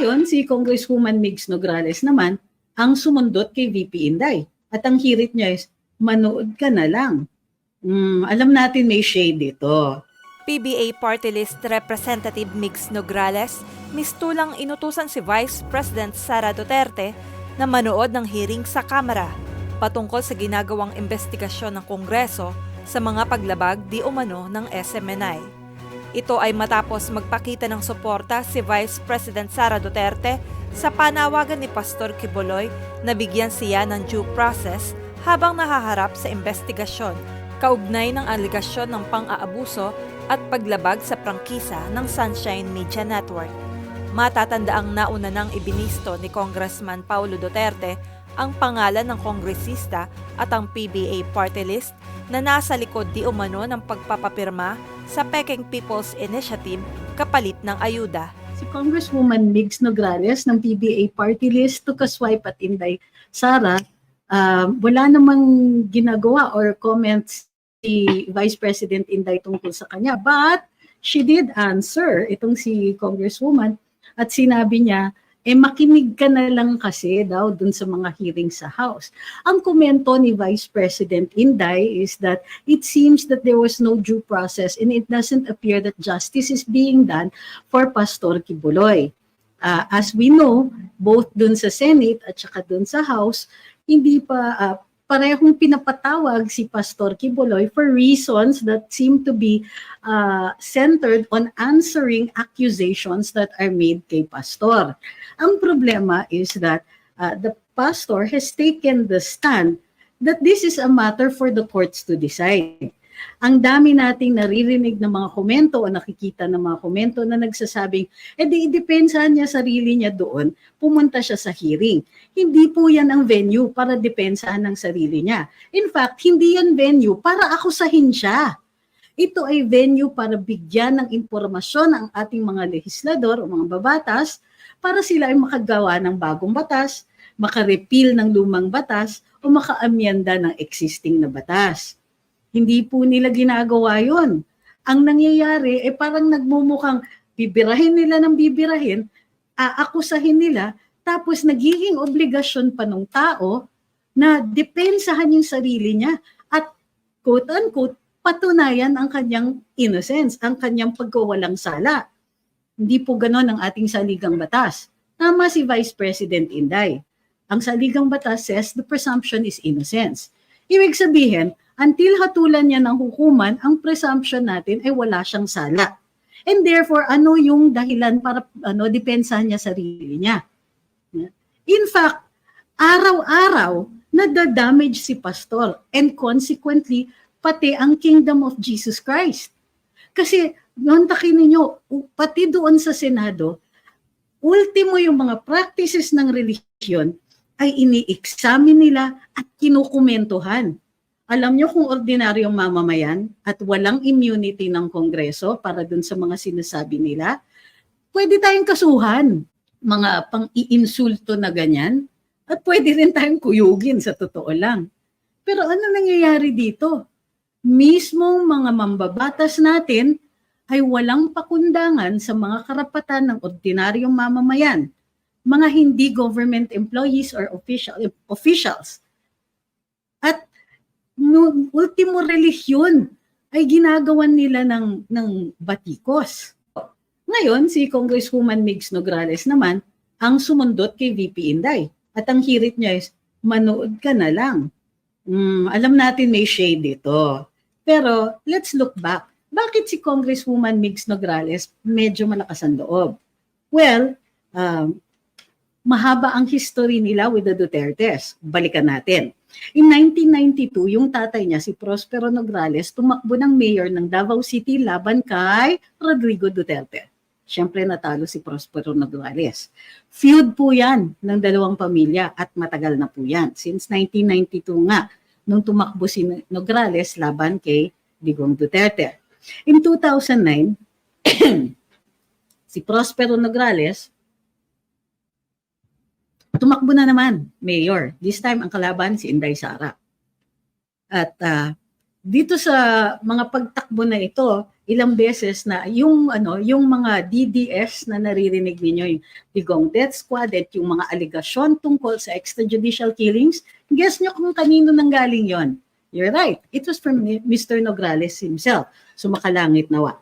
Ngayon, si Congresswoman Migs Nograles naman ang sumundot kay VP Inday. At ang hirit niya is, manood ka na lang. Hmm, alam natin may shade dito. PBA Party List Representative Mix Nograles, mistulang inutusan si Vice President Sara Duterte na manood ng hearing sa Kamara patungkol sa ginagawang investigasyon ng Kongreso sa mga paglabag di umano ng SMNI. Ito ay matapos magpakita ng suporta si Vice President Sara Duterte sa panawagan ni Pastor Kiboloy na bigyan siya ng due process habang nahaharap sa investigasyon kaugnay ng aligasyon ng pang-aabuso at paglabag sa prangkisa ng Sunshine Media Network. Matatandaang nauna nang ibinisto ni Congressman Paulo Duterte ang pangalan ng kongresista at ang PBA party list na nasa likod di umano ng pagpapapirma sa Peking People's Initiative kapalit ng ayuda. Si Congresswoman Migs Nograles ng PBA party list took a swipe at Inday Sara. Um, wala namang ginagawa or comments si Vice President Inday tungkol sa kanya. But she did answer itong si Congresswoman at sinabi niya, eh makinig ka na lang kasi daw dun sa mga hearing sa House. Ang komento ni Vice President Inday is that it seems that there was no due process and it doesn't appear that justice is being done for Pastor Kibuloy. Uh, as we know, both dun sa Senate at saka dun sa House, hindi pa uh, parehong pinapatawag si Pastor Kibuloy for reasons that seem to be uh, centered on answering accusations that are made kay Pastor. Ang problema is that uh, the pastor has taken the stand that this is a matter for the courts to decide. Ang dami nating naririnig ng mga komento o nakikita ng mga komento na nagsasabing, eh di idepensahan niya sarili niya doon, pumunta siya sa hearing. Hindi po yan ang venue para depensahan ng sarili niya. In fact, hindi yan venue para akusahin siya. Ito ay venue para bigyan ng impormasyon ang ating mga legislador o mga babatas para sila ay makagawa ng bagong batas, makarepeal ng lumang batas o makaamyanda ng existing na batas. Hindi po nila ginagawa yon. Ang nangyayari ay parang nagmumukhang bibirahin nila ng bibirahin, aakusahin nila, tapos nagiging obligasyon pa ng tao na depensahan yung sarili niya at quote-unquote patunayan ang kanyang innocence, ang kanyang pagkawalang sala. Hindi po ganon ang ating saligang batas. Tama si Vice President Inday. Ang saligang batas says the presumption is innocence. Ibig sabihin, until hatulan niya ng hukuman, ang presumption natin ay wala siyang sala. And therefore, ano yung dahilan para ano depensahan niya sarili niya? In fact, araw-araw nadadamage si pastor and consequently pati ang kingdom of Jesus Christ. Kasi nontakin ninyo, pati doon sa Senado, ultimo yung mga practices ng religion ay ini-examine nila at kinukumentuhan. Alam nyo kung ordinaryong mamamayan at walang immunity ng Kongreso para dun sa mga sinasabi nila, pwede tayong kasuhan mga pang-iinsulto na ganyan at pwede rin tayong kuyugin sa totoo lang. Pero ano nangyayari dito? Mismong mga mambabatas natin ay walang pakundangan sa mga karapatan ng ordinaryong mamamayan, mga hindi government employees or official, officials. No, ultimo relihiyon ay ginagawan nila ng, ng batikos. Ngayon, si Congresswoman Migs Nograles naman ang sumundot kay VP Inday. At ang hirit niya is, manood ka na lang. Hmm, alam natin may shade dito. Pero let's look back. Bakit si Congresswoman Migs Nograles medyo malakas ang loob? Well, um, mahaba ang history nila with the Dutertes. Balikan natin. In 1992, yung tatay niya, si Prospero Nograles, tumakbo ng mayor ng Davao City laban kay Rodrigo Duterte. Siyempre natalo si Prospero Nograles. Feud po yan ng dalawang pamilya at matagal na po yan. Since 1992 nga, nung tumakbo si Nograles laban kay Digong Duterte. In 2009, si Prospero Nograles tumakbo na naman, mayor. This time, ang kalaban si Inday Sara. At uh, dito sa mga pagtakbo na ito, ilang beses na yung ano, yung mga DDS na naririnig ninyo, yung Digong Death Squad at yung mga aligasyon tungkol sa extrajudicial killings, guess nyo kung kanino nanggaling yon. You're right. It was from Mr. Nograles himself. Sumakalangit nawa.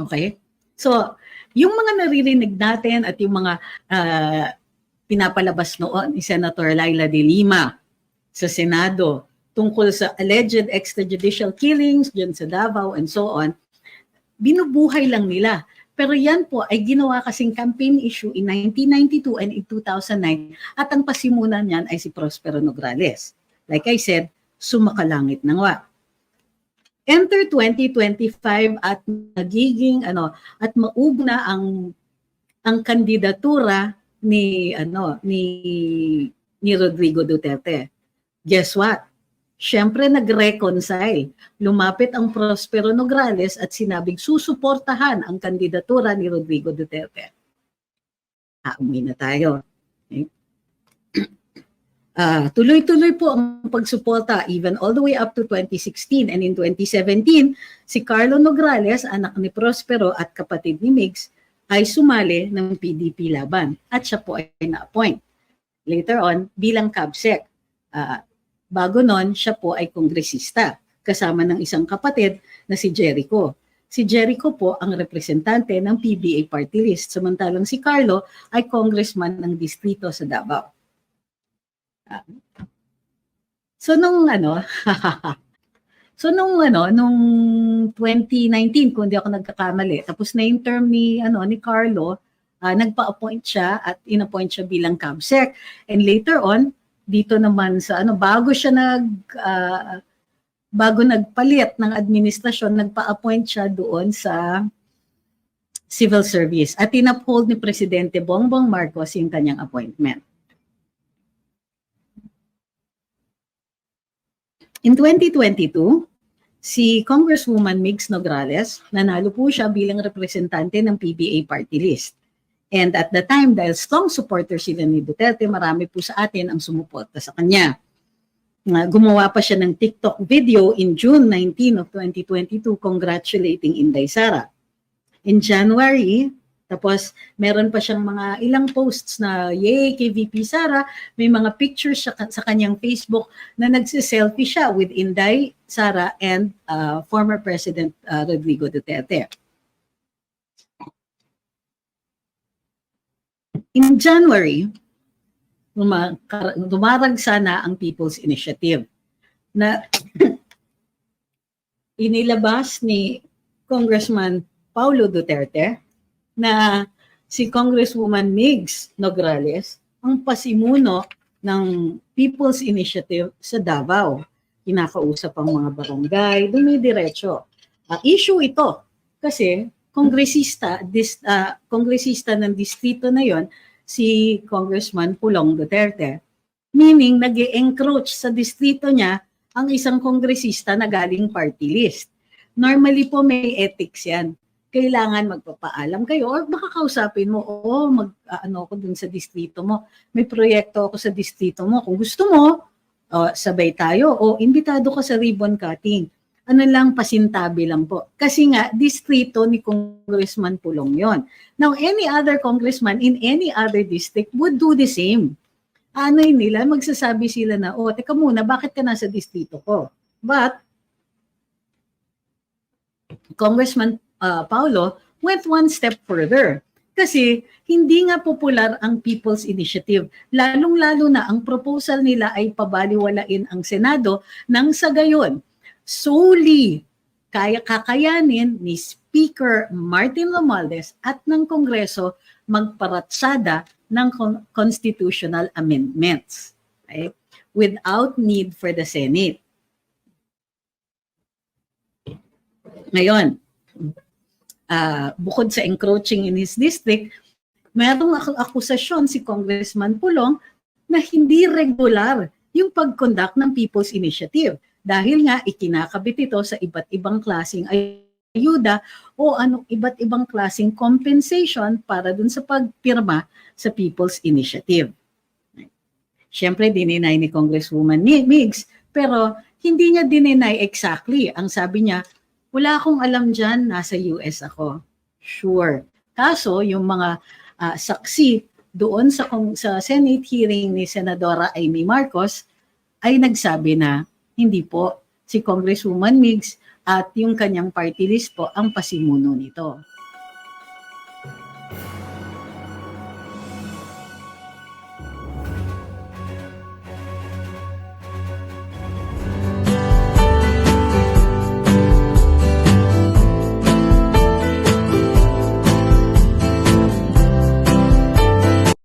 Okay? So, yung mga naririnig natin at yung mga ah, pinapalabas noon ni Senator Laila de Lima sa Senado tungkol sa alleged extrajudicial killings dyan sa Davao and so on, binubuhay lang nila. Pero yan po ay ginawa kasing campaign issue in 1992 and in 2009 at ang pasimunan niyan ay si Prospero Nograles. Like I said, sumakalangit na nga. Enter 2025 at nagiging ano at maugna ang ang kandidatura ni ano ni ni Rodrigo Duterte. Guess what? Siyempre nag-reconcile. Lumapit ang Prospero Nograles at sinabing susuportahan ang kandidatura ni Rodrigo Duterte. Ah, na tayo. Okay. Ah, tuloy-tuloy po ang pagsuporta even all the way up to 2016 and in 2017 si Carlo Nograles, anak ni Prospero at kapatid ni Migs, ay sumali ng PDP laban at siya po ay na-appoint. Later on, bilang CABSEC. Ah, bago nun, siya po ay kongresista kasama ng isang kapatid na si Jericho. Si Jericho po ang representante ng PBA party list, samantalang si Carlo ay congressman ng distrito sa Davao. So nung ano, So nung ano, nung 2019 kung di ako nagkakamali, tapos na yung term ni ano ni Carlo, ah, nagpa-appoint siya at inappoint siya bilang CABSEC. And later on, dito naman sa ano bago siya nag ah, bago nagpalit ng administrasyon, nagpa-appoint siya doon sa civil service at inuphold ni Presidente Bongbong Marcos yung kanyang appointment. In 2022, si Congresswoman Migs Nograles, nanalo po siya bilang representante ng PBA party list. And at the time, dahil strong supporter sila ni Duterte, marami po sa atin ang sumuporta sa kanya. Nga, Gumawa pa siya ng TikTok video in June 19 of 2022 congratulating Inday Sara. In January, tapos meron pa siyang mga ilang posts na yay kay VP Sara, may mga pictures siya sa kanyang Facebook na nagsiselfie siya with Inday, Sara, and uh, former President uh, Rodrigo Duterte. In January, dumarag sana ang People's Initiative na inilabas ni Congressman Paulo Duterte na si Congresswoman Migs Nograles ang pasimuno ng People's Initiative sa Davao. Kinakausap ang mga barangay, dumidiretso. Ah, issue ito kasi kongresista, dis, ah, kongresista ng distrito na yon si Congressman Pulong Duterte. Meaning, nag encroach sa distrito niya ang isang kongresista na galing party list. Normally po may ethics yan kailangan magpapaalam kayo or baka kausapin mo, oo, mag, ah, ano ako dun sa distrito mo. May proyekto ako sa distrito mo. Kung gusto mo, oh, sabay tayo o imbitado ka sa ribbon cutting. Ano lang, pasintabi lang po. Kasi nga, distrito ni Congressman Pulong yon. Now, any other congressman in any other district would do the same. Ano yun nila, magsasabi sila na, oh, teka muna, bakit ka nasa distrito ko? But, Congressman uh, Paulo went one step further. Kasi hindi nga popular ang People's Initiative. Lalong-lalo na ang proposal nila ay pabaliwalain ang Senado nang sa gayon solely kaya kakayanin ni Speaker Martin Romualdez at ng Kongreso magparatsada ng con- constitutional amendments okay? without need for the Senate. Ngayon, ah, bukod sa encroaching in his district, mayroong ak- akusasyon si Congressman Pulong na hindi regular yung pag-conduct ng People's Initiative dahil nga ikinakabit ito sa iba't ibang klasing ayuda o anong iba't ibang klasing compensation para dun sa pagpirma sa People's Initiative. Siyempre, dininay ni Congresswoman Migs, pero hindi niya dinenay exactly. Ang sabi niya, wala akong alam dyan, nasa US ako. Sure. Kaso, yung mga ah, saksi doon sa, sa Senate hearing ni Senadora Amy Marcos ay nagsabi na hindi po si Congresswoman Migs at yung kanyang party list po ang pasimuno nito.